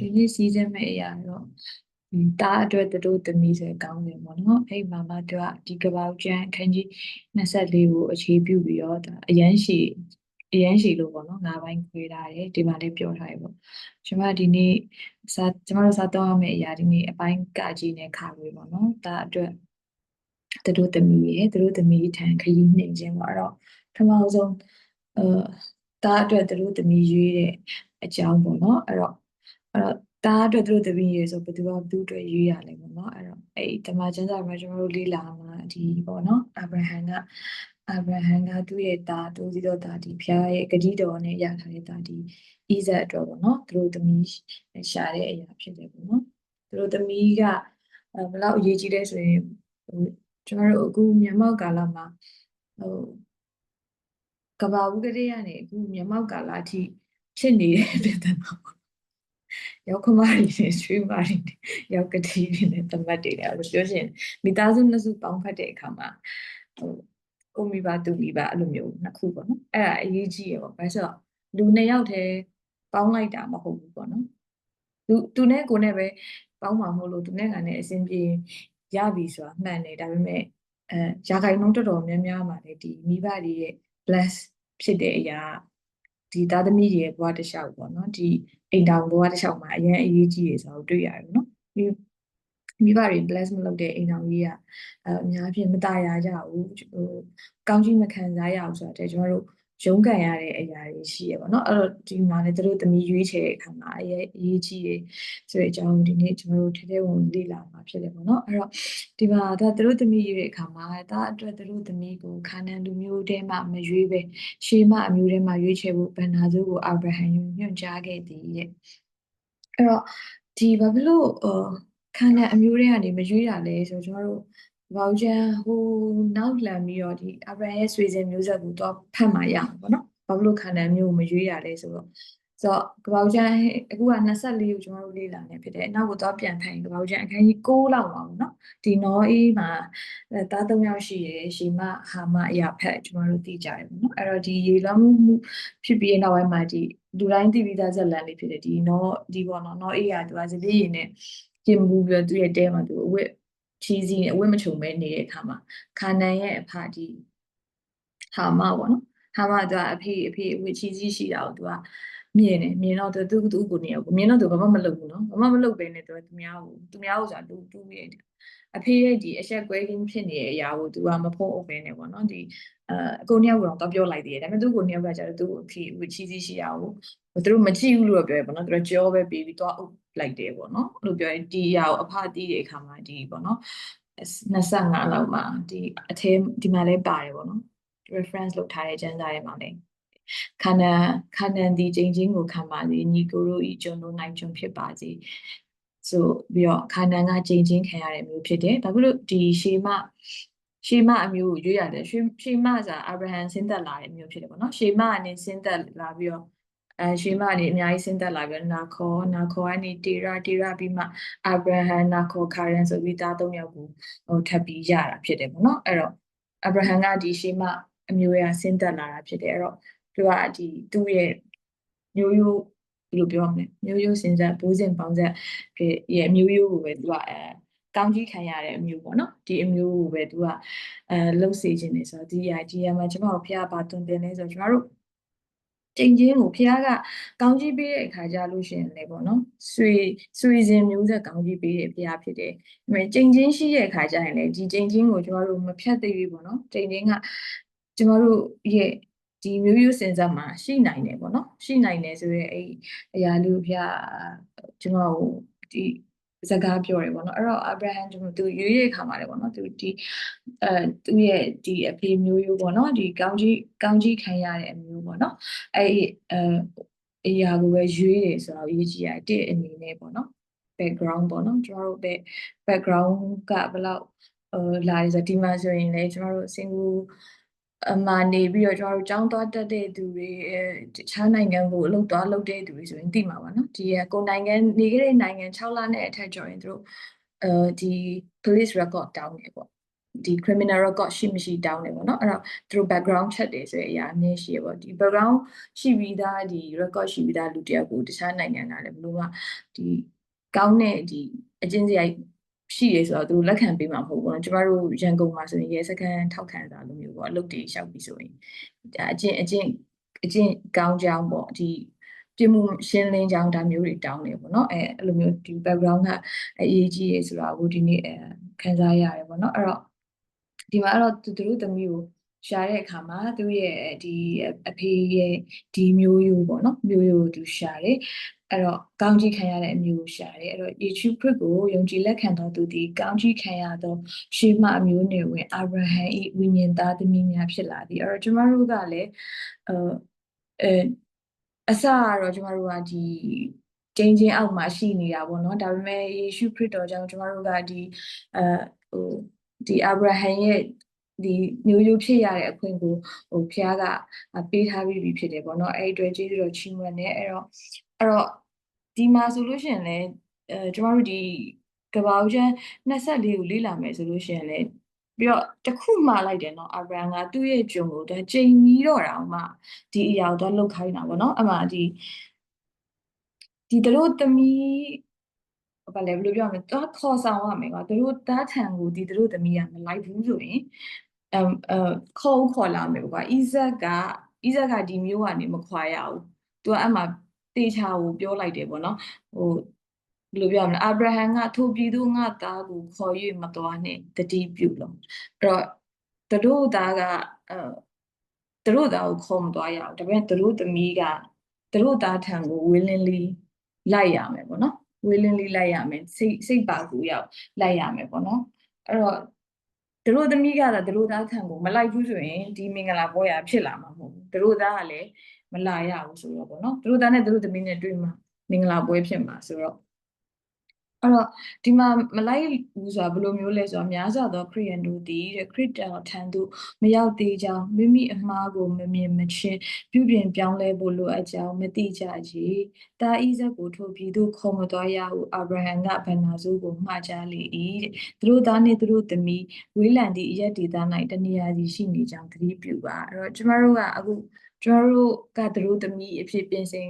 ဒီနေ့စီးစင်းမဲ့အရာတော့อืมတားအတွက်သူတို့သမီးဆိုကောင်းတယ်ပေါ့နော်အဲ့မှာမှသူကဒီကပောက်ကျန်းအခန်းကြီး24ကိုအခြေပြုပြီးတော့ဒါအရန်ရှိအရန်ရှိလို့ပေါ့နော်ငါးပိုင်းခွဲထားတယ်ဒီမှာလည်းပြောထားရပေါ့ကျွန်မဒီနေ့စာကျွန်မတို့စာတော့ရမယ့်အရာဒီနေ့အပိုင်းကကြီးနဲ့ခါဝေးပေါ့နော်ဒါအတွက်သူတို့သမီးရဲ့သူတို့သမီးထံခရီးနှိမ်ခြင်းပေါ့အဲ့တော့ပထမဆုံးအဲဒါအတွက်သူတို့သမီးရွေးတဲ့အကြောင်းပေါ့နော်အဲ့တော့ အဲ့တော့ဒါအတွက်သူတို့သမီးရွေးဆိုဘယ်သူကဘယ်သူအတွက်ရွေးရလဲပေါ့နော်အဲ့တော့အဲ့ဓမ္မကျမ်းစာမှာကျွန်တော်တို့လေ့လာမှာဒီပေါ့နော်အာဗြဟံကအာဗြဟံကသူ့ရဲ့သားသူစီတော့သားဒီဖျားရဲ့ဂတိတော်နဲ့ရထားတဲ့သားဒီဣဇက်အတွက်ပေါ့နော်သူတို့သမီးရှာတဲ့အရာဖြစ်တယ်ပေါ့နော်သူတို့သမီးကဘယ်လောက်အရေးကြီးလဲဆိုရင်ဟိုကျွန်တော်တို့အခုမြန်မာကာလမှာဟိုကဘာဦးကလေးကနေအခုမြန်မာကာလအထိဖြစ်နေတဲ့ပြဿနာပေါ့ ရောက်ခမရီနဲ့ရွှေမာရီနဲ့ရောက်ကတိတွေနဲ့တမတ်တွေလည်းအဲ့လိုပြောရှင်မိသားစုနှစ်စုပေါင်းဖက်တဲ့အခါမှာဟိုကိုမိဘသူမိဘအဲ့လိုမျိုးနှစ်ခုပေါ့နော်အဲ့ဒါအရေးကြီးရပေါ့ဘာလို့ဆိုတော့လူနှစ်ယောက်တည်းပေါင်းလိုက်တာမဟုတ်ဘူးပေါ့နော်သူသူနဲ့ကိုနဲ့ပဲပေါင်းမှာမဟုတ်လို့သူနဲ့ကလည်းအဆင်ပြေရပြီဆိုတာမှန်တယ်ဒါပေမဲ့အဲရာခိုင်နှုန်းတော်တော်များများမှာလေဒီမိဘတွေရဲ့ bless ဖြစ်တဲ့အရာ ဒီသားသမီးတွေရဲ့ဘဝတစ်လျှောက်ပေါ့နော်ဒီအိမ်တော်ဘဝတစ်လျှောက်မှာအရင်အရေးကြီးရဆိုတော့တွေ့ရတယ်နော်ဒီမိဘတွေ bless မလုပ်တဲ့အိမ်တော်ကြီးကအအများဖြင့်မตายရကြဘူးဟိုကောင်းကြီးမခံစားရအောင်ဆိုတော့ကျွန်တော်တို့ ရုန်းကန်ရတဲ့အရာတွေရှိရပေါ့နော်အဲ့တော့ဒီမှာလည်းတို့သမီးရွေးချယ်တဲ့အခါမှာအရေးအရေးကြီးတယ်ဆိုတဲ့အကြောင်းဒီနေ့ကျွန်တော်တို့ထဲထဲဝင်လေ့လာမှာဖြစ်တယ်ပေါ့နော်အဲ့တော့ဒီမှာဒါတို့သမီးရွေးတဲ့အခါမှာဒါအတွက်တို့သမီးကိုခါနန်လူမျိုးတဲမှမရွေးပဲရှေးမအမျိုးတဲမှရွေးချယ်ဖို့ဗန္နာစုကိုအာဗြဟံညွှန်ကြားခဲ့သည်တဲ့အဲ့တော့ဒီဘာဖြစ်လို့ခါနန်အမျိုးတဲကနေမရွေးတာလဲဆိုတော့ကျွန်တော်တို့ ဘောင်ချန်ဟိုနောက်လှန်ပြီးတော့ဒီအဘရန်ရဲ့ဆွေစဉ်မျိုးဆက်ကိုတော့ဖတ်မှရအောင်ပေါ့နော်ဘာလို့ခန္ဓာမျိုးမရွေးရလဲဆိုတော့ဆိုတော့ကပောက်ချန်အခုက24ကိုကျွန်တော်တို့လေ့လာနေဖြစ်တယ်အနောက်ကိုတော့ပြန်ထိုင်ကပောက်ချန်အခန်းကြီး6လောက်ပါဘူးเนาะဒီနော်အေးမှာသား၃ယောက်ရှိရယ်ရှီမဟာမအရာဖက်ကျွန်တော်တို့သိကြတယ်ပေါ့နော်အဲ့တော့ဒီရေလောင်းမှုဖြစ်ပြီးနောက်ပိုင်းမှာဒီလူတိုင်းသိပြီးသားဇက်လန်လေးဖြစ်တယ်ဒီနော်ဒီပေါ့နော်နော်အေးကသူကစပြေးရင်နဲ့ကျင်မှုပြီးတော့သူ့ရဲ့တဲမှာသူအဝတ် ချီးစီးအဝတ်မချုံပဲနေတဲ့အခါမှာခါနန်ရဲ့အဖဒီဟာမပေါ့နော်ဟာမသူကအဖေအဖေအဝတ်ချီးစီးရှိတာကိုသူကမြင်တယ်မြင်တော့သူသူသူကိုနေရောမြင်တော့သူဘာမှမလုပ်ဘူးနော်ဘာမှမလုပ်ပဲနဲ့သူကသူများကိုသူများကိုဆိုတာသူသူရဲ့အဖေရဲ့ဒီအဆက်ကွဲခြင်းဖြစ်နေတဲ့အရာကိုသူကမဖုံးအုပ်ပဲနဲ့ပေါ့နော်ဒီအအကုန်နှစ်ယောက်ကတော့ပြောလိုက်သေးတယ်ဒါပေမဲ့သူကိုနှစ်ယောက်ကကျတော့သူ့အဖေဝချီးစီးရှိတာကိုသူတို့မကြည့်ဘူးလို့ပြောရပေါ့နော်သူတို့ကြောပဲပြီးပြီးတော့အုပ် လိုက်တယ်ပေါ့နော်အဲ့လိုပြောရင်ဒီအရာကိုအဖတီးတဲ့အခါမှာဒီပေါ့နော်25လောက်မှာဒီအထဲဒီမှာလည်းပါတယ်ပေါ့နော် reference လုပ်ထားတဲ့ကျမ်းစာထဲမှာလည်းခန္ဓာခန္ဓာဒီချင်းချင်းကိုခံပါစေညီကိုတို့ဤကျွန်တို့နိုင်ကျွန်ဖြစ်ပါစေဆိုပြီးတော့ခန္ဓာကချင်းချင်းခံရတဲ့မျိုးဖြစ်တယ်ဘာဖြစ်လို့ဒီရှေမရှေမအမျိုးကိုရွေးရတယ်ရှေရှေမဆိုတာအာဗြဟံဆင်းသက်လာတဲ့မျိုးဖြစ်တယ်ပေါ့နော်ရှေမအနေဆင်းသက်လာပြီးတော့ အဲရှေမအနေအများကြီးဆင်းသက်လာပြီးတော့နာခောနာခောကနေတေရာတေရာပြီးမှအာဗြဟံနာခောခါရန်ဆိုပြီးသားသုံးယောက်ကိုဟိုထပ်ပြီးရတာဖြစ်တယ်ပေါ့နော်အဲ့တော့အာဗြဟံကဒီရှေမအမျိုးရဆင်းသက်လာတာဖြစ်တယ်အဲ့တော့သူကဒီသူ့ရဲ့မျိုးရိုးဘယ်လိုပြောမလဲမျိုးရိုးစင်ဆက်ဘိုးစဉ်ပေါင်းဆက်ရဲ့မျိုးရိုးကိုပဲသူကအဲကောင်းကြီးခံရတဲ့အမျိုးပေါ့နော်ဒီအမျိုးကိုပဲသူကအဲလှုပ်စေခြင်းနေဆိုတော့ဒီအဒီမှာကျွန်တော်ဖះဘာတွင်တင်လဲဆိုတော့ကျွန်တော်တို့ ကျင့်ချင်းကိုဖះကကောင်းကြီးပေးတဲ့အခါကြလို့ရှိရင်လည်းပေါ့နော်ဆွေဆွေစဉ်မျိုးဆက်ကောင်းကြီးပေးတဲ့ဖះဖြစ်တယ်။ဒါပေမဲ့ကျင့်ချင်းရှိတဲ့အခါကျရင်လည်းဒီကျင့်ချင်းကိုကျွန်တော်တို့မဖြတ်သိပြီပေါ့နော်။ကျင့်ချင်းကကျွန်တော်တို့ရဲ့ဒီမျိုးရိုးစင်စက်မှာရှိနိုင်တယ်ပေါ့နော်ရှိနိုင်တယ်ဆိုရဲအဲ့အရာလူဖျားကျွန်တော်ဒီ စကားပြောတယ်ပေါ့နော်အဲ့တော့အာဗြဟံကျွန်တော်သူရွေးရခါမှာလေပေါ့နော်သူဒီအဲသူရဲ့ဒီအဖေမျိုးရိုးပေါ့နော်ဒီကောင်းကြီးကောင်းကြီးခံရတဲ့အမျိုးပေါ့နော်အဲ့အဲအရာကိုပဲရွေးတယ်ဆိုတော့အရေးကြီးတာတစ်အနေနဲ့ပေါ့နော် background ပေါ့နော်ကျွန်တော်တို့ background ကဘယ်လောက်ဟိုလာရဆိုဒီမှာဆိုရင်လေကျွန်တော်တို့ single အမှနေပြီးတော့ကျွန်တော်တို့ကျောင်းသွားတက်တဲ့သူတွေအဲတခြားနိုင်ငံကိုအလုပ်သွားလုပ်တဲ့သူတွေဆိုရင်သိမှာပါနော်ဒီကကိုနိုင်ငံနေခဲ့တဲ့နိုင်ငံ6လနဲ့အထက်ကျော်ရင်တို့အဲဒီ police record တောင်းတယ်ပေါ့ဒီ criminal record ရှိမရှိတောင်းတယ်ပေါ့နော်အဲ့တော့သူတို့ background check တယ်ဆိုတဲ့အရာအမြဲရှိရပေါ့ဒီ background ရှိပြီးသားဒီ record ရှိပြီးသားလူတစ်ယောက်ကိုတခြားနိုင်ငံကလည်းဘယ်လိုမှဒီကောင်းတဲ့ဒီအကျဉ်းစရိုက် ရှိရဆိုတော့သူတို့လက်ခံပေးမှာမဟုတ်ဘူးပေါ့နော်ကျမတို့ရန်ကုန်မှာဆိုရင်ရဲစခန်းထောက်ခံတာလိုမျိုးပေါ့အလုပ်တွေလျှောက်ပြီးဆိုရင်ဒါအကျင့်အကျင့်အကျင့်ကောင်းကြောင်းပေါ့ဒီပြမှုရှင်းလင်းကြောင်းဒါမျိုးတွေတောင်းနေပေါ့နော်အဲအဲ့လိုမျိုးဒီ background ကအရေးကြီးရဆိုတာကိုဒီနေ့အဲခန်းစားရတယ်ပေါ့နော်အဲ့တော့ဒီမှာအဲ့တော့သူတို့သမီးကိုရှာတဲ့အခါမှာသူရဲ့ဒီအဖေရဲ့ဒီမျိုးရိုးပေါ့နော်မျိုးရိုးကိုသူရှာတယ် အဲ့တော့ကောင်းကြီးခံရတဲ့အမျိုးကိုရှာတယ်အဲ့တော့ YouTube ခရစ်ကိုယုံကြည်လက်ခံတော်သူဒီကောင်းကြီးခံရသောရှေးမအမျိုးနွယ်ဝင်အာဗြဟံဤဝိညာဉ်သားသမီးများဖြစ်လာသည်အဲ့တော့ကျမတို့ကလည်းအဲအဲအစကတော့ကျမတို့ကဒီကျင်းချင်းအောက်မှာရှိနေတာပေါ့နော်ဒါပေမဲ့ယေရှုခရစ်တော်ကြောင့်ကျမတို့ကဒီအဲဟိုဒီအာဗြဟံရဲ့ဒီမျိုးရိုးဖြစ်ရတဲ့အခွင့်ကိုဟိုဖခင်ကပေးထားပြီးပြီဖြစ်တယ်ပေါ့နော်အဲ့ဒီအတွက်ကျေးဇူးတော်ချီးမွမ်းတယ်အဲ့တော့အဲ့တော့ ဒီမှာဆိုလို့ရှိရင်လည်းအဲကျမတို့ဒီကဘာဦးချမ်း24ကိုလေ့လာမယ်ဆိုလို့ရှိရင်လည်းပြီးတော့တခုမှလိုက်တယ်နော်အာဗြဟံကသူ့ရဲ့ဂျုံကိုဒါချိန်ပြီးတော့တောင်မှဒီအရာကိုတော့လောက်ခိုင်းတာပေါ့နော်အမှဒီဒီတို့သမီးဘာလဲဘယ်လိုပြောမလဲတော့ခေါ်ဆောင်ရမယ်ကွာတို့တားထံကိုဒီတို့သမီးကမလိုက်ဘူးဆိုရင်အမ်အခေါ်ခေါ်လာမယ်ကွာဣဇက်ကဣဇက်ကဒီမျိုးကနေမခွာရဘူးသူကအဲ့မှာ တေချာကိုပြောလိုက်တယ်ပေါ့နော်ဟိုဘယ်လိုပြောမလဲအာဗြဟံကထိုပြည်သူငါသားကိုခေါ်၍မတော်နဲ့တတိပြုလို့အဲ့တော့သူတို့သားကအဲသူတို့သားကိုခေါ်မသွားရအောင်ဒါပေမဲ့သူတို့သမီးကသူတို့သားထံကို willingly လိုက်ရမယ်ပေါ့နော် willingly လိုက်ရမယ်စိတ်စိတ်ပါကူရောက်လိုက်ရမယ်ပေါ့နော်အဲ့တော့သူတို့သမီးကသာသူတို့သားထံကိုမလိုက်ဘူးဆိုရင်ဒီမင်္ဂလာပွဲရဖြစ်လာမှာမဟုတ်ဘူးသူတို့သားကလည်း မလာရဘူးဆိုတော့ပေါ့နော်သူတို့သားနဲ့သူတို့သမီးနဲ့တွေ့မှာမင်္ဂလာပွဲဖြစ်မှာဆိုတော့အဲ့တော့ဒီမှာမလိုက်ဘူးဆိုတာဘယ်လိုမျိုးလဲဆိုတော့များစွာသောခရိယန်တို့သည်တဲ့ခရစ်တော်ထံသို့မရောက်သေးကြောင်းမိမိအမှားကိုမမြင်မချင်းပြုပြင်ပြောင်းလဲဖို့လိုအပ်ကြောင်းမသိကြကြီးတာဣဇက်ကိုထိုပြည်သို့ခေါ်မသွားရဟုအာဗြဟံကဗန္နာစုကိုမှာကြားလေ၏တဲ့သူတို့သားနှင့်သူတို့သမီးဝေးလံသည့်အရက်ဒေသ၌တနေရာစီရှိနေကြောင်းသတိပြုပါအဲ့တော့ကျမတို့ကအခု ကျမတို့ကသူတို့သမီးအဖြစ်ပြင်ဆင်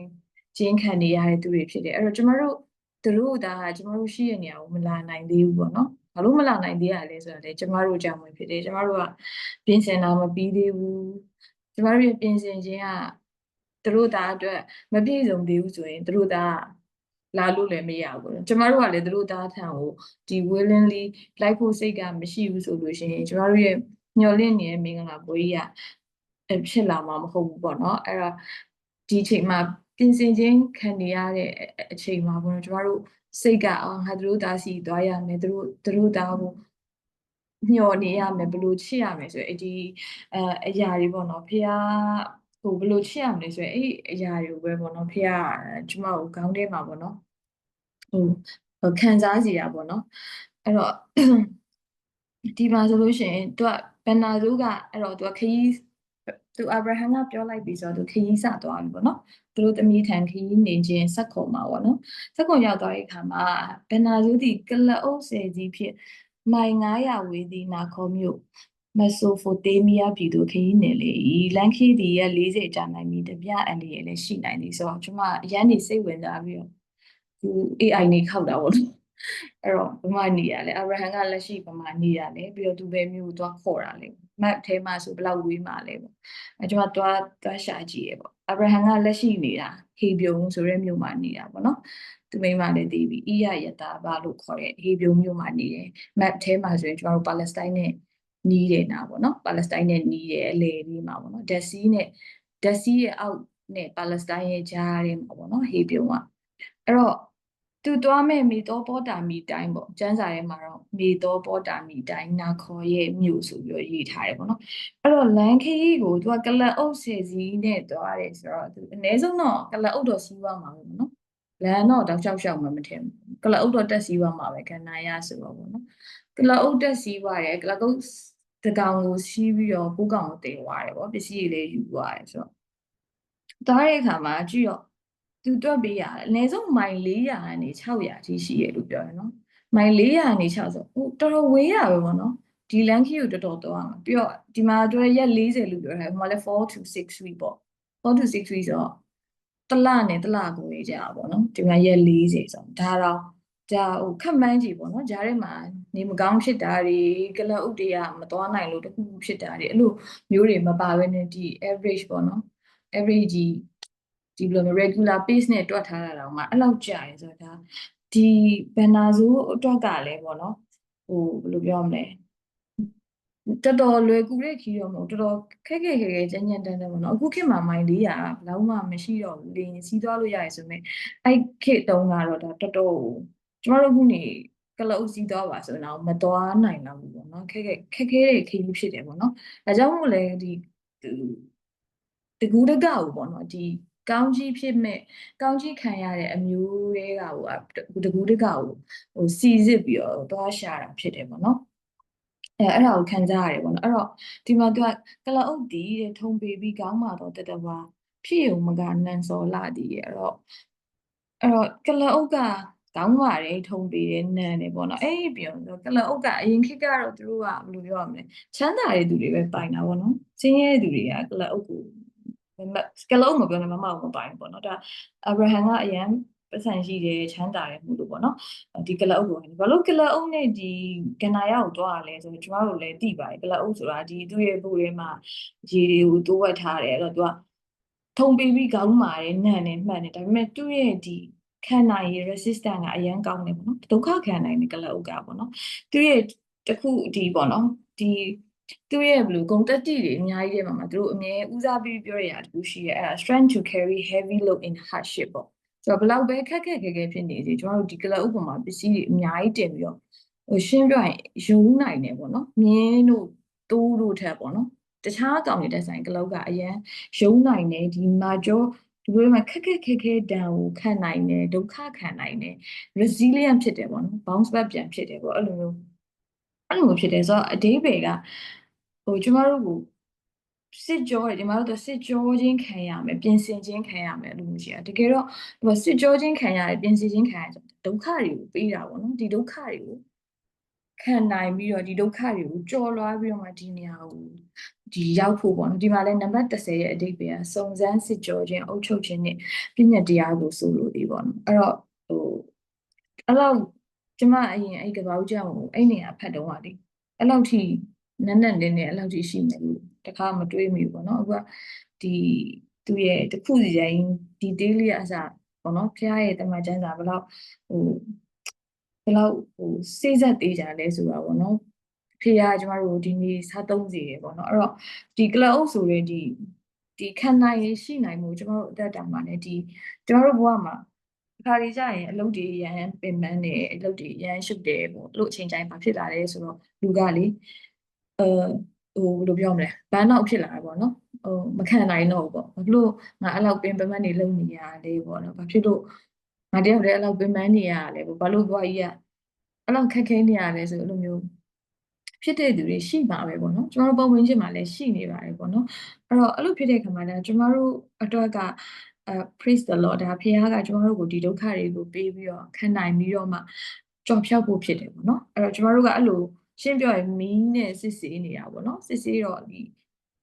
ခြင်းခံနေရတဲ့သူတွေဖြစ်တယ်အဲ့တော့ကျမတို့သူတို့ဒါကကျမတို့ရှိရနေရကိုမလာနိုင်သေးဘူးပေါ့နော်ဘာလို့မလာနိုင်သေးရလဲဆိုတော့လေကျမတို့ကြောင့်ပဲဖြစ်တယ်ကျမတို့ကပြင်ဆင်တာမပြီးသေးဘူးကျမတို့ရဲ့ပြင်ဆင်ခြင်းကသူတို့သားအတွက်မပြည့်စုံသေးဘူးဆိုရင်သူတို့သားလာလို့လည်းမရဘူးကျမတို့ကလည်းသူတို့သားထံကိုဒီ willingly လိုက်ဖို့စိတ်ကမရှိဘူးဆိုလို့ရှိရင်ကျမတို့ရဲ့မျှော်လင့်နေတဲ့မင်္ဂလာပွဲကြီးက ဖြစ်လာမှာမဟုတ်ဘူးပေါ့နော်အဲ့တော့ဒီအချိန်မှာပြင်ဆင်ခြင်းခံနေရတဲ့အချိန်မှာပေါ့နော်ကျမတို့စိတ်ကအော်ငါတို့သားစီသွားရမယ်တို့တို့သားကိုညှော်နေရမယ်ဘလို့ချစ်ရမယ်ဆိုရင်ဒီအဲအရာတွေပေါ့နော်ဖះဟိုဘလို့ချစ်ရမလဲဆိုရင်အဲ့အရာတွေကိုပဲပေါ့နော်ဖះကျမကိုခေါင်းထဲမှာပေါ့နော်ဟိုခံစားစီရပေါ့နော်အဲ့တော့ဒီမှာဆိုလို့ရှိရင်သူကဘန်နာဇိုးကအဲ့တော့သူကခရီး သူအာဗြဟံကပြောလိုက်ပြီဆိုတော့သူခရီးစသွားပြီပေါ့နော်သူတို့သမီးထံခရီးနေခြင်းစက်ခုံမှာပေါ့နော်စက်ခုံရောက်သွားတဲ့အခါမှာဘန်နာဇူးဒီကလအုပ်ဆယ်ကြီးဖြစ်မိုင်900ဝေးသည်နာခေါ်မြို့မဆိုဖိုတေးမီးယားပြည်သူခရီးနေလေလန်ခီဒီရဲ့40ကြာနိုင်ပြီတပြအန်ဒီရဲ့လည်းရှိနိုင်သည်ဆိုတော့ကျွန်မအရန်နေစိတ်ဝင်စားပြီးတော့သူ AI နေခောက်တာပေါ့နော် အဲ့တော့ဘမနေရလဲအဗရဟံကလက်ရှိဘမနေရလဲပြီးတော့သူပဲမျိုးသွားခေါ်တာလေ map ထဲမှာဆိုဘယ်လောက်ဝေးမှာလဲပေါ့အဲကျွန်မသွားသွားရှာကြည့်ရပေါ့အဗရဟံကလက်ရှိနေတာဟေဗျုံဆိုတဲ့မြို့မှာနေတာပေါ့နော်သူမိမလည်းသိပြီအိယယတာဘာလို့ခေါ်တဲ့ဟေဗျုံမြို့မှာနေတယ် map ထဲမှာဆိုရင်ကျွန်တော်တို့ပါလက်စတိုင်းနဲ့နီးတယ်နာပေါ့နော်ပါလက်စတိုင်းနဲ့နီးတယ်အလေလေးမှာပေါ့နော်ဒက်စီနဲ့ဒက်စီရဲ့အောက်နဲ့ပါလက်စတိုင်းရဲ့ကြားထဲမှာပေါ့နော်ဟေဗျုံကအဲ့တော့ သူသွားမဲ့မေတောပေါ်တာမီတိုင်းပေါ့ကျန်းစာထဲမှာတော့မေတောပေါ်တာမီတိုင်းနာခေါ်ရဲ့မြို့ဆိုပြီးတော့ရေးထားတယ်ပေါ့နော်အဲ့တော့လန်ခရီးကိုသူကကလအုပ်ဆယ်စီးနဲ့သွားတယ်ဆိုတော့သူအနည်းဆုံးတော့ကလအုပ်တော့စီးသွားမှာပေါ့နော်လန်တော့တောက်လျှောက်လျှောက်မှမထင်ဘူးကလအုပ်တော့တက်စီးသွားမှာပဲခန္ဓာရဆိုတော့ပေါ့နော်ကလအုပ်တက်စီးသွားတယ်ကလအုပ်တကောင်ကိုစီးပြီးတော့ကိုးကောင်ကိုတင်သွားတယ်ပေါ့ပစ္စည်းတွေလည်းယူသွားတယ်ဆိုတော့သွားတဲ့အခါမှာကြည့်တော့ သူတွက်ပေးရတယ်အနည်းဆုံးမိုင်400ကနေ600အထိရှိရလို့ပြောတယ်နော်မိုင်400ကနေ600ဆိုဟိုတော်တော်ဝေးရပဲပေါ့နော်ဒီလန်ခီကိုတော်တော်သွားမှာပြီးတော့ဒီမှာတို့ရက်40လို့ပြောထားတယ်ဟိုမှာလည်း4 to 6 week ပေါ့4 to 6 week ဆိုတော့တစ်လနဲ့တစ်လကိုရေးကြတာပေါ့နော်ဒီမှာရက်40ဆိုတော့ဒါတော့ဒါဟိုခက်မှန်းကြည့်ပေါ့နော်ဂျားထဲမှာနေမကောင်းဖြစ်တာတွေကလပ်ဥတွေကမသွားနိုင်လို့တခုခုဖြစ်တာတွေအဲ့လိုမျိုးတွေမပါဘဲနဲ့ဒီ average ပေါ့နော် average ဒီ ဒီဘယ်လို regular pace နဲ့တွက်ထားတာတော့မှအဲ့လောက်ကြာရယ်ဆိုတော့ဒါဒီဘန်နာဇိုအတွက်ကလည်းပေါ့နော်ဟိုဘယ်လိုပြောမလဲတော်တော်လွယ်ကူတဲ့ခီးတော့မဟုတ်တော်တော်ခက်ခက်ခဲခဲကြမ်းကြမ်းတမ်းတမ်းပေါ့နော်အခုခေတ်မှာမိုင်400ကဘယ်တော့မှမရှိတော့ဘူးလေရင်စီးသွားလို့ရတယ်ဆိုပေမဲ့အဲ့ခေတ်တုန်းကတော့ဒါတော်တော်ကျမတို့ခုနေကလအုပ်စီးသွားပါဆိုတော့မသွားနိုင်တော့ဘူးပေါ့နော်ခက်ခက်ခက်ခဲတဲ့ခီးဖြစ်တယ်ပေါ့နော်ဒါကြောင့်မို့လဲဒီတကူတကောက်ပေါ့နော်ဒီ ကောင်းကြီးဖြစ်မဲ့ကောင်းကြီးခံရတဲ့အမျိုးတွေကဟိုတကူတကောက်ဟိုစီစစ်ပြီးတော့သွားရှာတာဖြစ်တယ်ပေါ့နော်အဲအဲ့ဒါကိုခံစားရတယ်ပေါ့နော်အဲ့တော့ဒီမှာသူကကလအုပ်တီးတဲ့ထုံပေပြီးကောင်းမှာတော့တတဘာဖြစ်ုံမကနန်စော်လာတီးရဲ့အဲ့တော့အဲ့တော့ကလအုပ်ကကောင်းပါတယ်ထုံပေတဲ့နန်တယ်ပေါ့နော်အဲ့ဒီပြောတော့ကလအုပ်ကအရင်ခေတ်ကတော့သူတို့ကဘယ်လိုပြောရမလဲချမ်းသာတဲ့သူတွေပဲပိုင်တာပေါ့နော်ဆင်းရဲတဲ့သူတွေကကလအုပ်ကိုစ ကလုံးမပြောနဲ့မမအောင်မပိုင်ပေါ့နော်ဒါအဗရာဟံကအရန်ပတ်စံရှိတယ်ချမ်းသာတယ်မှုလို့ပေါ့နော်ဒီကလအုပ်ကိုဘာလို့ကလအုပ်နဲ့ဒီကနာရကိုတွားရလဲဆိုတော့ကျွန်တော်တို့လည်းသိပါတယ်ကလအုပ်ဆိုတာဒီသူ့ရဲ့ဘိုးထဲမှာရေတွေကိုတိုးဝက်ထားတယ်အဲ့တော့သူကထုံပြီးပြီးကောင်းပါတယ်နန့်နေမှန်တယ်ဒါပေမဲ့သူ့ရဲ့ဒီခံနိုင်ရ resistant ကအရန်ကောင်းတယ်ပေါ့နော်ဒုက္ခခံနိုင်တဲ့ကလအုပ်ကပေါ့နော်သူ့ရဲ့တခုဒီပေါ့နော်ဒီ သူ့ရဲ့ဘယ်လိုဂုဏ်တက်တိတွေအများကြီးတဲ့မှာမှာသူတို့အမြဲဦးစားပေးပြောရတာတခုရှိရဲအဲ့ဒါ strength to carry heavy load in hardship ပေါ့ဆိုတော့ဘလောက်ပဲခက်ခက်ခဲခဲဖြစ်နေစီကျွန်တော်တို့ဒီကလဥပမာပစ္စည်းတွေအများကြီးတင်ပြီးတော့ဟိုရှင်းပြရင်ယုံနိုင်တယ်ပေါ့နော်မြင်းတို့တိုးတို့ထက်ပေါ့နော်တခြားကောင်တွေတက်ဆိုင်ကလောက်ကအရန်ယုံနိုင်တယ်ဒီမာကျော်ဒီလိုမှခက်ခက်ခဲခဲတန်ကိုခံနိုင်တယ်ဒုက္ခခံနိုင်တယ် resilient ဖြစ်တယ်ပေါ့နော် bounce back ပြန်ဖြစ်တယ်ပေါ့အဲ့လိုမျိုးအဲ့လိုမျိုးဖြစ်တယ်ဆိုတော့အဓိပ္ပာယ်ကဟို ကျမတို့ကိုစစ်ကြောတယ်ဒီမှာတော့စစ်ကြောချင်းခံရမယ်ပြင်ဆင်ချင်းခံရမယ်လို့မျိုးရှိတာတကယ်တော့ဟိုစစ်ကြောချင်းခံရတယ်ပြင်ဆင်ချင်းခံရဆိုဒုက္ခတွေကိုပေးတာပေါ့နော်ဒီဒုက္ခတွေကိုခံနိုင်ပြီးတော့ဒီဒုက္ခတွေကိုကြော်လွှားပြီးတော့မှဒီနေရာကိုဒီရောက်ဖို့ပေါ့နော်ဒီမှာလဲနံပါတ်30ရဲ့အဓိပ္ပာယ်ကစုံစမ်းစစ်ကြောခြင်းအုပ်ချုပ်ခြင်းနဲ့ပြည့်ညတ်တရားကိုဆိုလိုသေးပေါ့နော်အဲ့တော့ဟိုအဲ့တော့ကျမအရင်အဲ့ကဘာဦးကြောင့်အဲ့နေရာဖတ်တော့ဟာလေအဲ့လောက်ထိ နက်နက်လေးနဲ့အဲ့လောက်ထိရှိမယ်လို့တခါမတွေးမိဘူးပေါ့နော်အခုကဒီသူရဲ့တခုစီတိုင်း detail လေးအစားပေါ့နော်ဖះရဲ့တမန်ကျမ်းစာဘယ်လောက်ဟိုဘယ်လောက်ဟိုစိတ်ဆက်သေးကြလဲဆိုတာပေါ့နော်ဖះကျမတို့ဒီနေ့စားသုံးစီရပေါ့နော်အဲ့တော့ဒီ cloud ဆိုတဲ့ဒီဒီခံနိုင်ရရှိနိုင်မှုကျမတို့အသက်တာမှာလည်းဒီကျမတို့ဘဝမှာအခါကြီးကြရင်အလုပ်တွေရန်ပင်ပန်းတယ်အလုပ်တွေရန်ရှုပ်တယ်ပေါ့လို့အချိန်တိုင်းဘာဖြစ်လာလဲဆိုတော့လူကလေအဲ ဟိုဘယ်လိုပြောမလဲဘန်းတော့ဖြစ်လာတာပေါ့နော်ဟိုမခံနိုင်တော့ဘူးပေါ့ဘာဖြစ်လို့ငါအဲ့လောက်ပင်ပန်းနေလုံနေရလဲပေါ့နော်ဘာဖြစ်လို့ငါတယောက်တည်းအဲ့လောက်ပင်ပန်းနေရလဲပေါ့ဘာလို့ဘွားကြီးကအဲ့လောက်ခက်ခဲနေရလဲဆိုအဲ့လိုမျိုးဖြစ်တဲ့သူတွေရှိမှာပဲပေါ့နော်ကျမတို့ပုံဝင်ချင်းမှာလည်းရှိနေပါတယ်ပေါ့နော်အဲ့တော့အဲ့လိုဖြစ်တဲ့ခါမှာလည်းကျမတို့အတွက်ကအဲ praise the lord ဒါဖခင်ကကျမတို့ကိုဒီဒုက္ခတွေကိုပေးပြီးတော့ခံနိုင်ပြီးတော့မှကြော်ဖြောက်ဖို့ဖြစ်တယ်ပေါ့နော်အဲ့တော့ကျမတို့ကအဲ့လို ရှင်းပြောရင်မီးနဲ့စစ်ဆေးနေတာပေါ့နော်စစ်ဆေးတော့ဒီ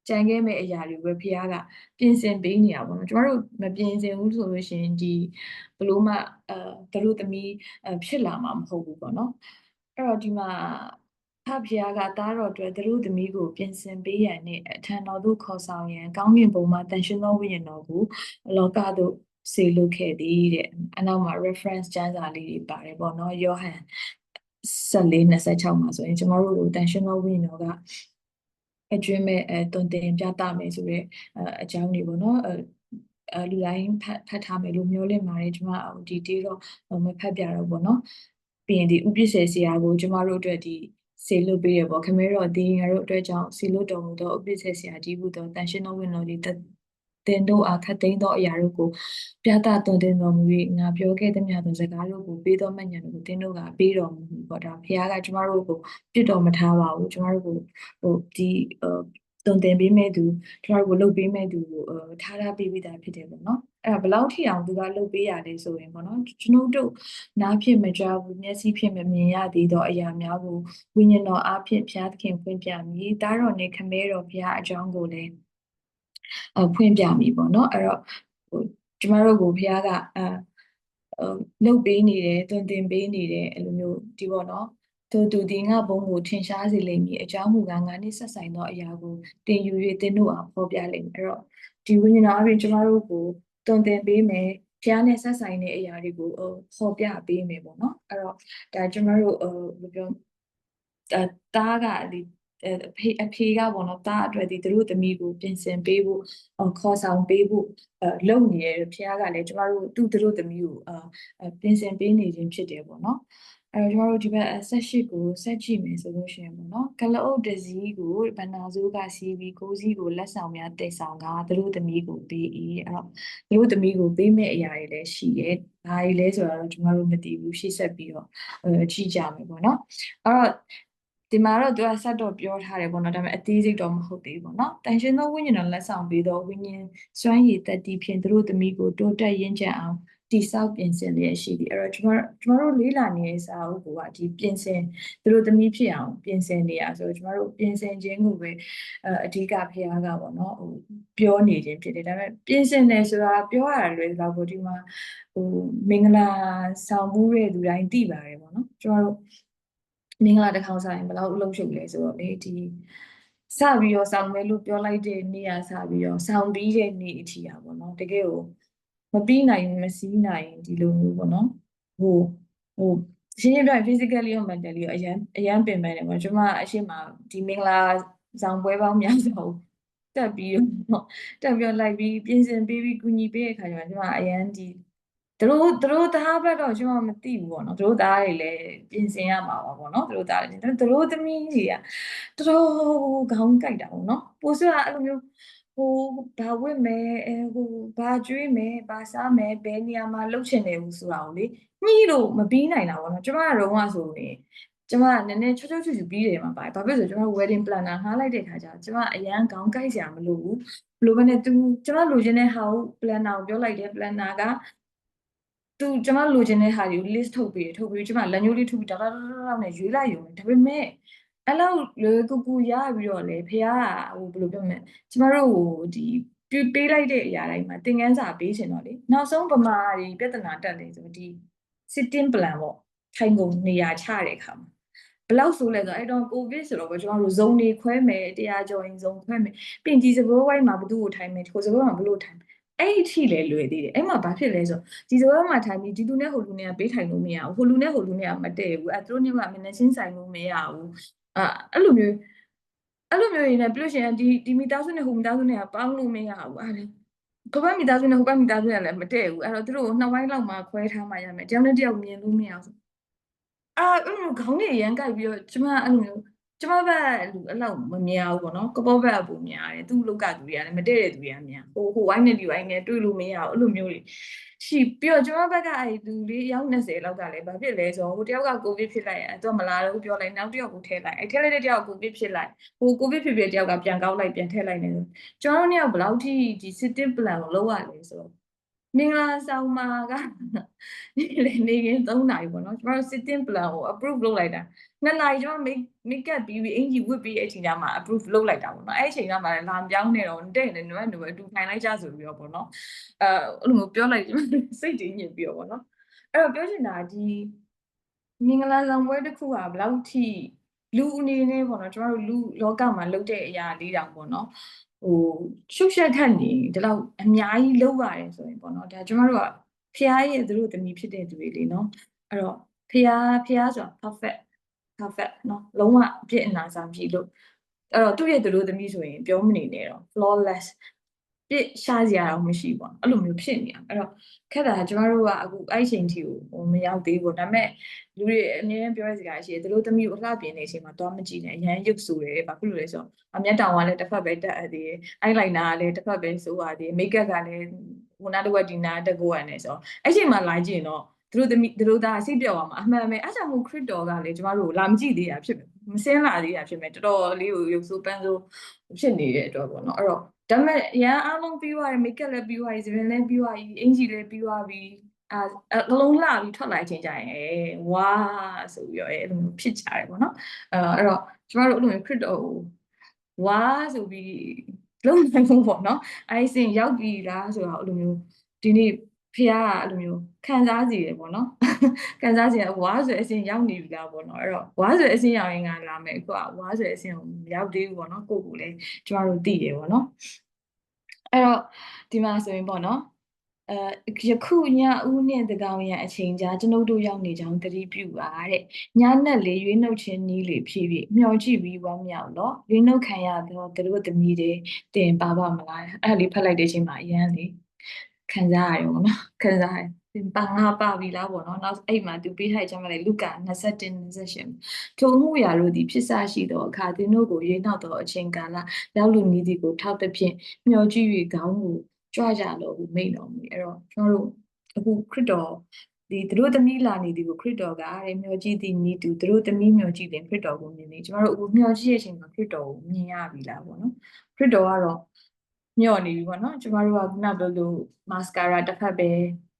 ကြံခဲ့မဲ့အရာတွေပဲဖះကပြင်ဆင်ပေးနေတာပေါ့နော်ကျမတို့မပြင်ဆင်ဘူးဆိုလို့ရှိရင်ဒီဘလို့မှအဲသူတို့သမီးဖြစ်လာမှာမဟုတ်ဘူးပေါ့နော်အဲ့တော့ဒီမှာဖဖះကသားတော်အတွက်သူတို့သမီးကိုပြင်ဆင်ပေးရန်နဲ့အထံတော်သို့ခေါ်ဆောင်ရန်ကောင်းကင်ဘုံမှာတန်ရှင်သောဝိညာဉ်တော်ကိုလောကသို့စေလွတ်ခဲ့သည်တဲ့အနောက်မှာ reference ကျမ်းစာလေးတွေပါတယ်ပေါ့နော်ယောဟန် 14 26မှာဆိုရင်ကျမတို့ကိုတန်ရှင်သောဝိညာဉ်တော်ကအကျွင်းမဲ့အဲတွင်တင်ပြသမယ်ဆိုရဲအကြောင်းတွေပေါ့နော်အဲလူတိုင်းဖတ်ဖတ်ထားမယ်လို့မျှော်လင့်ပါတယ်ကျမဒီတေးတော့မဖတ်ပြတော့ပေါ့နော်ပြီးရင်ဒီဥပ္ပစ္စေဆရာကိုကျမတို့အတွက်ဒီစေလွတ်ပေးရပေါ့ခမဲတော်ဒီငါတို့အတွက်ကြောင့်စေလွတ်တော်မူသောဥပ္ပစ္စေဆရာကြီးဘုသောတန်ရှင်သောဝိညာဉ်တော်ဒီ တင်တို့အားခတ်သိမ်းသောအရာတို့ကိုပြသတော်တင်တော်မူ၍ငါပြောခဲ့သမျှသောစကားတို့ကိုပေးသောမညံတို့ကိုတင်တို့ကပေးတော်မူပေါ့ဒါဘုရားကကျမတို့ကိုပြစ်တော်မထားပါဘူးကျမတို့ကိုဟိုဒီတုံသင်ပေးမဲ့သူကျမတို့ကိုလုပ်ပေးမဲ့သူကိုအဲထားထားပေးပြီးသားဖြစ်တယ်ပေါ့နော်အဲ့ဒါဘယ်လောက်ထိအောင်သူကလုပ်ပေးရလဲဆိုရင်ပေါ့နော်ကျွန်တော်တို့နားဖြစ်မကြားဘူးမျက်စိဖြစ်မမြင်ရသေးတော့အရာများကိုဝိညာဉ်တော်အားဖြင့်ဘုရားသခင်ဖွင့်ပြမည်တားတော်နဲ့ခမဲတော်ဘုရားအကြောင်းကိုလည်းအ ဖွင့်ပြမည်ပေါ့နော်အဲ့တော့ဟိုကျမတို့ကိုဘုရားကအဲလှုပ်ပေးနေတယ်တွင်တင်ပေးနေတယ်အဲ့လိုမျိုးဒီပေါ့နော်သူသူဒီငါဘုံကိုထင်ရှားစေလိမ့်မည်အကြောင်းမူကားငါနှင့်ဆက်ဆိုင်သောအရာကိုတင်ယူ၍သင်တို့အားဖော်ပြလိမ့်မယ်အဲ့တော့ဒီဝိညာဉ်တော်အပြင်ကျမတို့ကိုတွင်တင်ပေးမယ်ဖျားနဲ့ဆက်ဆိုင်တဲ့အရာတွေကိုဖော်ပြပေးမယ်ပေါ့နော်အဲ့တော့ဒါကျမတို့ဘယ်လိုပြောအဲတားကဒီ အဖေအဖေကပေါ့နော်တားအတွက်ဒီသူတို့သမီးကိုပြင်ဆင်ပေးဖို့ခေါ်ဆောင်ပေးဖို့အဲလုပ်နေရဖះကလည်းကျမတို့သူသူတို့သမီးကိုအပြင်ဆင်ပေးနေခြင်းဖြစ်တယ်ပေါ့နော်အဲတော့ကျမတို့ဒီဘက်ဆက်ရှိကိုဆက်ကြည့်မယ်ဆိုလို့ရှိရင်ပေါ့နော်ကလအုပ်တစည်းကိုဗန္နာဇိုးကစီးပြီးကိုစီးကိုလက်ဆောင်များတိတ်ဆောင်ကသူတို့သမီးကိုပေး၏အဲ့တော့သူတို့သမီးကိုပေးမဲ့အရာတွေလည်းရှိရဲ့ဘာတွေလဲဆိုတော့ကျမတို့မသိဘူးရှေ့ဆက်ပြီးတော့အဲကြည့်ကြမယ်ပေါ့နော်အဲ့တော့ ဒီမှာတော့သူကဆက်တော့ပြောထားတယ်ပေါ့နော်ဒါပေမဲ့အသေးစိတ်တော့မဟုတ်သေးဘူးပေါ့နော်တန်ရှင်သောဝိညာဉ်တော်လက်ဆောင်ပြီးတော့ဝိညာဉ်စွမ်းရည်တက်တီဖြင့်သူတို့သမီးကိုတိုးတက်ရင်းချအောင်တိဆောက်ပြင်ဆင်လျက်ရှိသည်အဲ့တော့ကျွန်တော်ကျွန်တော်တို့လေးလာနေတဲ့စာအုပ်ကဒီပြင်ဆင်သူတို့သမီးဖြစ်အောင်ပြင်ဆင်နေရဆိုတော့ကျွန်တော်တို့ပြင်ဆင်ခြင်းကိုပဲအဓိကဖျားကပေါ့နော်ဟိုပြောနေခြင်းဖြစ်တယ်ဒါပေမဲ့ပြင်ဆင်တယ်ဆိုတာပြောရတာလွယ်တော့ဘုဒီမှာဟိုမင်္ဂလာဆောင်မှုတဲ့လူတိုင်းသိပါတယ်ပေါ့နော်ကျွန်တော်တို့ မင်္ဂလာတစ်ခေါက်ဆိုင်ဘယ်လောက်အလုပ်ရှုပ်လဲဆိုတော့လေဒီစပြီးတော့ဆောင်းမဲလို့ပြောလိုက်တဲ့နေ့ကစပြီးတော့ဆောင်းပြီးတဲ့နေ့အထိอ่ะပေါ့နော်တကယ်ကိုမပြီးနိုင်မစည်းနိုင်ဒီလိုမျိုးပေါ့နော်ဟိုဟိုရှင်းရှင်းပြောရင် physically ရော mentally ရောအရန်အရန်ပင်ပန်းတယ်ပေါ့ကျွန်မအရှိမဒီမင်္ဂလာဆောင်ပွဲပေါင်းများစွာတက်ပြီးတော့တက်ပြီးတော့လိုက်ပြီးပြင်ဆင်ပေးပြီးကူညီပေးတဲ့အခါကျတော့ကျွန်မအရန်ဒီ သူတို့သူတို့သားဘက်တော့ကျွန်တော်မသိဘူးပေါ့နော်သူတို့သားတွေလည်းပြင်ဆင်ရမှာပါပေါ့နော်သူတို့သားတွေသူတို့သမီးတွေကတော်တော်ခေါင်းကိုက်တာပေါ့နော်ပိုစကအဲ့လိုမျိုးဟိုဘာဝတ်မယ်အဲဟိုဘာကျွေးမယ်ဘာစားမယ်ဘယ်နေရာမှာလှုပ်ချင်တယ်ဘူးဆိုတာကိုလေညှိလို့မပြီးနိုင်တာပေါ့နော်ကျွန်မကတော့ကဆိုရင်ကျမကနည်းနည်းချောချောချူချူပြီးတယ်မှာပါတယ်။ဘာဖြစ်လို့ဆိုကျမ wedding planner ငှားလိုက်တဲ့ခါကျကျမအရန်ခေါင်းကိုက်စရာမလိုဘူး။ဘလို့ပဲနဲ့သူကျမလိုချင်တဲ့ဟာကို planner ကိုပြောလိုက်တယ် planner က သူကျမလိုချင်တဲ့ဟာတွေကို list ထုတ်ပေးထုတ်ပေးကျမလက်ညှိုးလေးထုတ်ပြီးဒါဒါဒါဒါနဲ့ရွေးလိုက်ရုံဒါပေမဲ့အဲ့လောက်လွယ်ကူကူရပြီးတော့လေဖះဟိုဘယ်လိုပြောမလဲကျမတို့ဟိုဒီပြပေးလိုက်တဲ့အရာတိုင်းမှာသင်ခန်းစာပေးချင်တော့လေနောက်ဆုံးဗမာတွေပြဿနာတက်နေဆိုဒီ sitting plan ပေါ့ထိုင်ကုန်နေရာချတဲ့အခါမှာဘလောက်ဆိုလဲဆိုအဲ့တော့ကိုဗစ်ဆိုတော့ကျွန်တော်တို့ဇုံတွေခွဲမယ်တရားကျော်ရင်ဇုံခွဲမယ်ပြင်ကြီးစဘောဝိုင်းမှာဘသူ့ကိုထိုင်မယ်ဒီကိုစဘောမှာဘလို့ထိုင် အဲ့ဒီထိလဲလွယ်သေးတယ်အဲ့မှာဘာဖြစ်လဲဆိုဒီစပွဲမှာထိုင်ပြီးဒီလူနဲ့ဟိုလူနဲ့ပေးထိုင်လို့မရဘူးဟိုလူနဲ့ဟိုလူနဲ့မတည့်ဘူးအဲ့သူတို့ညကမင်းနဲ့ရှင်းဆိုင်လို့မရဘူးအဲ့အဲ့လိုမျိုးအဲ့လိုမျိုးရင်းနဲ့ပြလို့ရှိရင်ဒီဒီမိသားစုနဲ့ဟိုမိသားစုနဲ့ကပေါင်းလို့မရဘူးအဲ့ဒါဘဘမိသားစုနဲ့ဟိုဘမိသားစုနဲ့လည်းမတည့်ဘူးအဲ့တော့သူတို့ကိုနှစ်ဝိုင်းလောက်မှခွဲထားမှရမယ်တယောက်နဲ့တယောက်မြင်လို့မရဘူးအာအဲ့လိုခေါင်းတွေရမ်းကြိုက်ပြီးတော့ကျမအဲ့လိုမျိုး ကျမဘက်လူအဲ့လောက်မများဘူးပေါ့နော်ကပောဘက်အပူများတယ်သူ့လောက်ကသူတွေကလည်းမတည့်တဲ့သူတွေကများဟိုဟိုဝိုင်းနေဒီဝိုင်းနေတွေ့လို့မရဘူးအဲ့လိုမျိုးတွေရှိပြီးတော့ကျမဘက်ကအဲ့လူလေးရောက်20လောက်ကလည်းဘာဖြစ်လဲဆိုတော့ဟိုတယောက်ကကိုဗစ်ဖြစ်လိုက်အဲ့သူကမလာတော့ဘူးပြောလိုက်နောက်တယောက်ကိုထဲလိုက်အဲ့ထဲလိုက်တဲ့တယောက်ကိုဗစ်ဖြစ်လိုက်ဟိုကိုဗစ်ဖြစ်ဖြစ်တယောက်ကပြန်ကောက်လိုက်ပြန်ထဲလိုက်နေတယ်ကျွန်တော်တို့ကဘယ်လောက်ထိဒီ city plan ကိုလောက်ရလဲဆိုတော့ မင်္ဂလာဆောင်မှာကလေနေရင်3နာရီပေါ့နော်ကျွန်တော် sitting plan ကို approve လုပ်လိုက်တာ2နာရီကျွန်တော် make make up ပြီးပြီးအင်ကြီးဝတ်ပြီးအချိန်ကျမှ approve လုပ်လိုက်တာပေါ့နော်အဲ့အချိန်ကျမှလာပြောင်းနေတော့တဲ့နေနွယ်နွယ်အတူထိုင်လိုက်ကြဆိုပြီးတော့ပေါ့နော်အဲအဲ့လိုမျိုးပြောလိုက်စိတ်တည်ညစ်ပြီးတော့ပေါ့နော်အဲ့တော့ပြောချင်တာဒီမင်္ဂလာဆောင်ပွဲတစ်ခုကဘယ်လောက်ထိလူအနေနဲ့ပေါ့နော်ကျွန်တော်တို့လူလောကမှာလုပ်တဲ့အရာလေးတောင်ပေါ့နော် ဟိုရှုပ်ရှက်ခတ်နေဒီလောက်အများကြီးလုပ်ရတယ်ဆိုရင်ပေါ့နော်ဒါကျွန်တော်တို့ကဖះရဲ့သူတို့တမီဖြစ်တဲ့သူတွေလေနော်အဲ့တော့ဖះဖះဆိုတာ perfect perfect နော်လုံးဝအပြည့်အနာစာပြီလို့အဲ့တော့သူ့ရဲ့သူတို့သမီးဆိုရင်ပြောမနေနဲ့တော့ flawless ပြစ်ရှာစရာတော့မရှိပါအဲ့လိုမျိုးဖြစ်နေတာအဲ့တော့ခက်တာကျမတို့ကအခုအဲ့ချိန်ထိကိုဟိုမရောက်သေးဘူးဒါပေမဲ့လူတွေအမြဲတမ်းပြောရစကားရှိတယ်သူတို့သမီးကိုအလှပြင်နေချိန်မှာသွားမကြည့်နဲ့အရန်ရုပ်ဆူတယ်ဘာဖြစ်လို့လဲဆိုတော့အမျက်တောင်ကလည်းတစ်ဖက်ပဲတက်အပ်သေးတယ်အိုင်လိုင်နာကလည်းတစ်ဖက်ပဲစိုးရသေးတယ်မိတ်ကပ်ကလည်းဟိုနာတစ်ဝက်ဒီနာတစ်ကိုရနေဆိုတော့အဲ့ချိန်မှာလာကြည့်ရင်တော့သူတို့သမီးသူတို့သားစိတ်ပြောသွားမှာအမှန်ပဲအဲ့ကြောင့်မို့ခရစ်တော်ကလည်းကျမတို့ကိုလာမကြည့်သေးတာဖြစ်မယ် မစင်းလာသေးတာဖြစ်မယ်တော်တော်လေးကိုရုပ်ဆိုးပန်းဆိုးဖြစ်နေတဲ့အတွက်ပေါ့နော်အဲ့တော့ဒါပေမဲ့ရန်အားလုံးပြီးသွားတယ်မိတ်ကပ်လည်းပြီးသွားပြီဇဝင်လည်းပြီးသွားပြီအင်ဂျီလည်းပြီးသွားပြီအာအလုံးလှပြီးထွက်လာချိန်ကြရင်အဲဝါဆိုပြီးတော့အဲအဲ့လိုမျိုးဖြစ်ကြတယ်ပေါ့နော်အဲအဲ့တော့ကျမတို့အဲ့လိုမျိုးခရစ်တော်ကိုဝါဆိုပြီးလုံးနိုင်ဖို့ပေါ့နော်အဲစင်ရောက်ပြီလားဆိုတော့အဲ့လိုမျိုးဒီနေ့ ဖះကအဲ့လိုမျိုးခံစားစီရပေါ့နော်ခံစားစီရဝါဆိုအစဉ်ရောက်နေပြီလားပေါ့နော်အဲ့တော့ဝါဆိုအစဉ်ရောက်ရင်ကလာမယ်အခုကဝါဆိုအစဉ်ကိုမရောက်သေးဘူးပေါ့နော်ကိုယ့်ကိုယ်လည်းကျမတို့သိရပေါ့နော်အဲ့တော့ဒီမှာဆိုရင်ပေါ့နော်အဲယခုညဦးနှင့်တကောင်ရန်အချိန်ကြာကျွန်ုပ်တို့ရောက်နေကြောင်းသတိပြုပါတဲ့ညနက်လေးရွေးနှုတ်ခြင်းနီးလေဖြည်းဖြည်းမျောကြည့်ပြီးဝမ်းမြောက်တော့ရွေးနှုတ်ခံရတော့သူတို့သမီးတွေတင်ပါပါမလားအဲ့ဒါလေးဖတ်လိုက်တဲ့အချိန်မှာအရန်လေး ခံစားရရောနော်ခံစားရတင်ပါငါပါပြီလားပေါ့နော်နောက်အဲ့မှာသူပေးထားကြမှာလေလူကာ21 28ထိုမှုရာတို့သည်ဖြစ်စားရှိသောအခါသင်တို့ကိုရွေးနှောက်သောအချိန်ကာလရောက်လူနည်းသည်ကိုထောက်သဖြင့်မျောကြည့်၍ခေါင်းကိုကြွကြလို့ဟုမိန့်တော်မူအဲ့တော့ကျွန်တော်တို့အခုခရစ်တော်ဒီသူတို့သမီးလာနေသည်ကိုခရစ်တော်ကတဲ့မျောကြည့်သည်နီးသူသူတို့သမီးမျောကြည့်တယ်ခရစ်တော်ကိုမြင်နေကျွန်တော်တို့အခုမျောကြည့်ရဲ့အချိန်မှာခရစ်တော်ကိုမြင်ရပြီလားပေါ့နော်ခရစ်တော်ကတော့ မျောနေပြီပေါ့နော်ကျွန်တော်တို့ကခုနပြောလို့မာစကာရာတစ်ဖက်ပဲ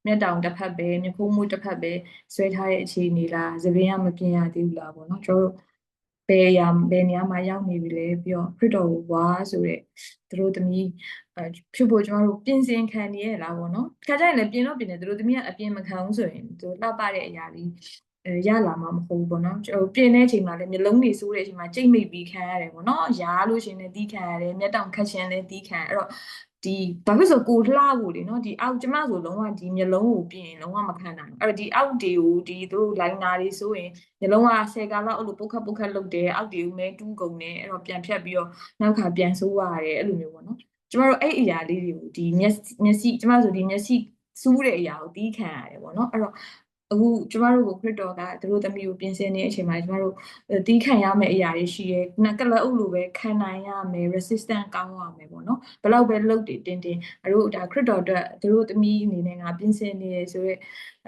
မျက်တောင်တစ်ဖက်ပဲမျက်ခုံးမွေးတစ်ဖက်ပဲဆွဲထားတဲ့အခြေအနေလားသပင်ကမပြင်ရသေးဘူးလားပေါ့နော်ကျွန်တော်တို့ဘယ်ရာဘယ်နေရာမှာရောက်နေပြီလဲပြီးတော့ခရစ်တော်ကိုဝါဆိုတဲ့သူတို့သမီးအဲဖြစ်ဖို့ကျမတို့ပြင်ဆင်ခံနေရလားပေါ့နော်ခါကျရင်လည်းပြင်တော့ပြင်တယ်သူတို့သမီးကအပြင်မခံဘူးဆိုရင်သူလှပတဲ့အရာလေးအဲ ရလာမှာမဟုတ်ဘူးပေါ့နော်ဟိုပြင်တဲ့အချိန်မှာလည်းမျိုးလုံးတွေစိုးတဲ့အချိန်မှာကြိတ်မိတ်ပြီးခံရတယ်ပေါ့နော်ရားလို့ရှိရင်လည်းတီးခံရတယ်မျက်တောင်ခတ်ခြင်းလည်းတီးခံအဲ့တော့ဒီဘာဖြစ်ဆိုကိုလှဖို့လေနော်ဒီအောက်ကျမဆိုလုံးဝဒီမျိုးလုံးကိုပြင်လုံးဝမခံနိုင်ဘူးအဲ့တော့ဒီအောက်တွေကိုဒီသူတို့လိုင်းနာတွေဆိုရင်မျိုးလုံးကဆယ်ကာလောက်အဲ့လိုပုတ်ခတ်ပုတ်ခတ်လုပ်တယ်အောက်တွေကိုမဲတူးကုန်တယ်အဲ့တော့ပြန်ဖြတ်ပြီးတော့နောက်ခါပြန်ဆိုးရတယ်အဲ့လိုမျိုးပေါ့နော်ကျမတို့အဲ့အရာလေးတွေကိုဒီမျက်မျက်စိကျမဆိုဒီမျက်စိစူးတဲ့အရာကိုတီးခံရတယ်ပေါ့နော်အဲ့တော့ အခုကျမတို့ကိုခရစ်တော်ကသူတို့သမီးကိုပြင်ဆင်နေတဲ့အချိန်မှာကျမတို့တီးခံရမယ့်အရာတွေရှိရဲခုနကလအုပ်လိုပဲခံနိုင်ရမယ် resistant ကောင်းရမယ်ပေါ့နော်ဘလောက်ပဲလုပ်တည်တင်းတင်းအတို့ဒါခရစ်တော်အတွက်သူတို့သမီးအနေနဲ့ငါပြင်ဆင်နေရဆိုတော့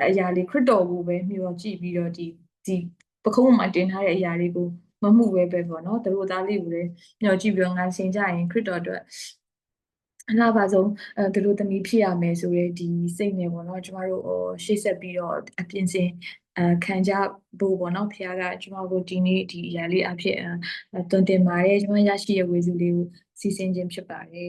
အရာလေးခရစ်တော်ကိုပဲမျှော်ကြည့်ပြီးတော့ဒီဒီပခုံးမှာတင်ထားတဲ့အရာလေးကိုမမှုပဲပဲပေါ့နော်သူတို့သားလေးကိုလည်းမျှော်ကြည့်ပြီးတော့ငါဆင်ကြရင်ခရစ်တော်အတွက် အလားပါဆုံးအဲသူတို့သမီးဖြစ်ရမယ်ဆိုရဲဒီစိတ်နဲ့ပေါ့နော်ကျမတို့ဟိုရှေ့ဆက်ပြီးတော့အပြင်စင်အခံကြဖို့ပေါ့နော်ဖခင်ကကျမတို့ဒီနေ့ဒီအရာလေးအဖြစ်တွင်တင်ပါတယ်ကျမရရှိရဲ့ဝေစုလေးကိုစီစဉ်ခြင်းဖြစ်ပါတယ်